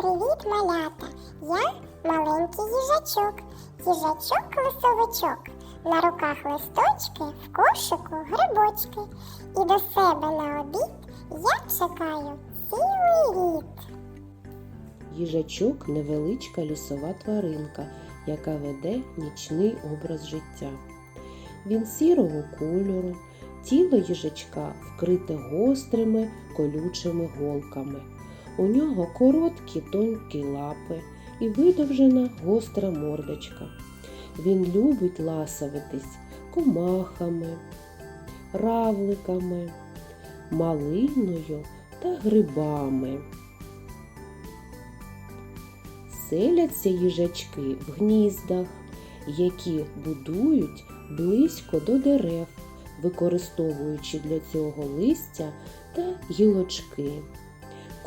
привіт, малята! Я маленький їжачок, їжачок-лисовичок. На руках листочки, в кошику грибочки. І до себе на обід я чекаю цілий рід. Їжачок невеличка лісова тваринка, яка веде нічний образ життя. Він сірого кольору, тіло їжачка вкрите гострими колючими голками. У нього короткі тонкі лапи і видовжена гостра мордочка. Він любить ласовитись комахами, равликами, малиною та грибами. Селяться їжачки в гніздах, які будують близько до дерев, використовуючи для цього листя та гілочки.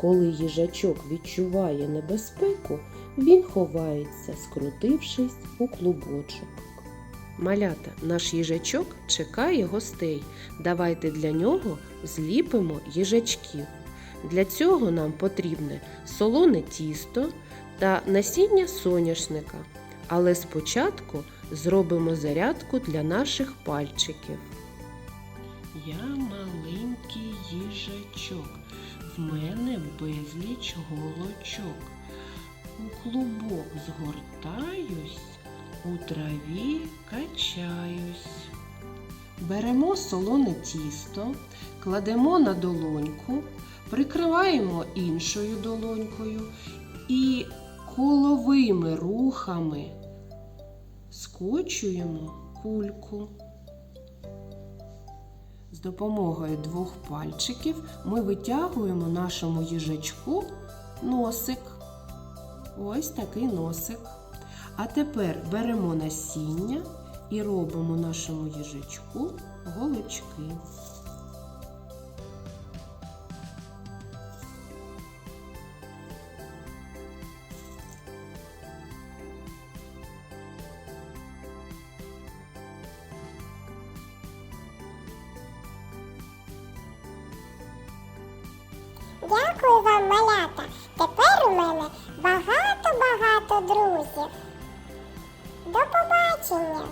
Коли їжачок відчуває небезпеку, він ховається, скрутившись у клубочок. Малята, наш їжачок чекає гостей. Давайте для нього зліпимо їжачків. Для цього нам потрібне солоне тісто та насіння соняшника. Але спочатку зробимо зарядку для наших пальчиків. Я маленький їжачок, в мене безліч голочок. У клубок згортаюсь, у траві качаюсь. Беремо солоне тісто, кладемо на долоньку, прикриваємо іншою долонькою і коловими рухами скочуємо кульку. Допомогою двох пальчиків ми витягуємо нашому їжачку носик. Ось такий носик. А тепер беремо насіння і робимо нашому їжачку голочки. Дякую вам, малята. Тепер у мене багато-багато друзів. До побачення!